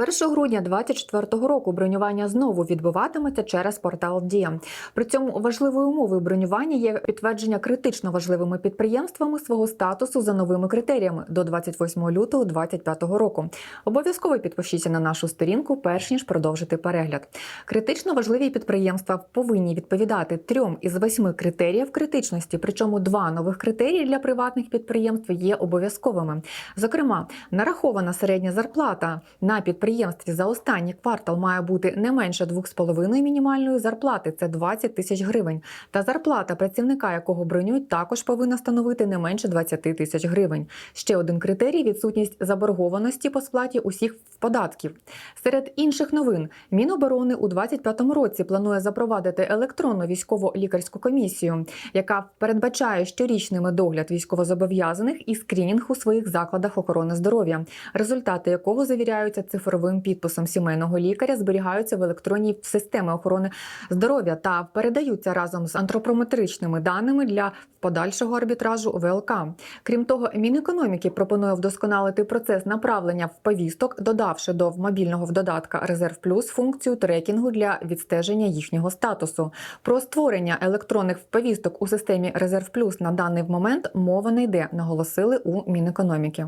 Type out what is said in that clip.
1 грудня 2024 року бронювання знову відбуватиметься через портал Дія. При цьому важливою умовою бронювання є підтвердження критично важливими підприємствами свого статусу за новими критеріями до 28 лютого 2025 року. Обов'язково підпишіться на нашу сторінку, перш ніж продовжити перегляд. Критично важливі підприємства повинні відповідати трьом із восьми критеріїв критичності. Причому два нових критерії для приватних підприємств є обов'язковими. Зокрема, нарахована середня зарплата на підприємстві за останній квартал має бути не менше 2,5 мінімальної зарплати це 20 тисяч гривень. Та зарплата працівника, якого бронюють, також повинна становити не менше 20 тисяч гривень. Ще один критерій відсутність заборгованості по сплаті усіх податків. Серед інших новин Міноборони у 2025 році планує запровадити електронну військово-лікарську комісію, яка передбачає щорічний медогляд військовозобов'язаних і скринінг у своїх закладах охорони здоров'я, результати якого завіряються цифровим підписом сімейного лікаря, зберігаються в електронній системі охорони здоров'я та передаються разом з антропометричними даними для подальшого арбітражу ВЛК. Крім того, Мінекономіки пропонує вдосконалити процес направлення в повісток, додавши до мобільного додатка Резерв Плюс функцію трекінгу для відстеження їхнього статусу. Про створення електронних повісток у системі Резерв Плюс на даний момент мова не йде, наголосили у Мінекономіки.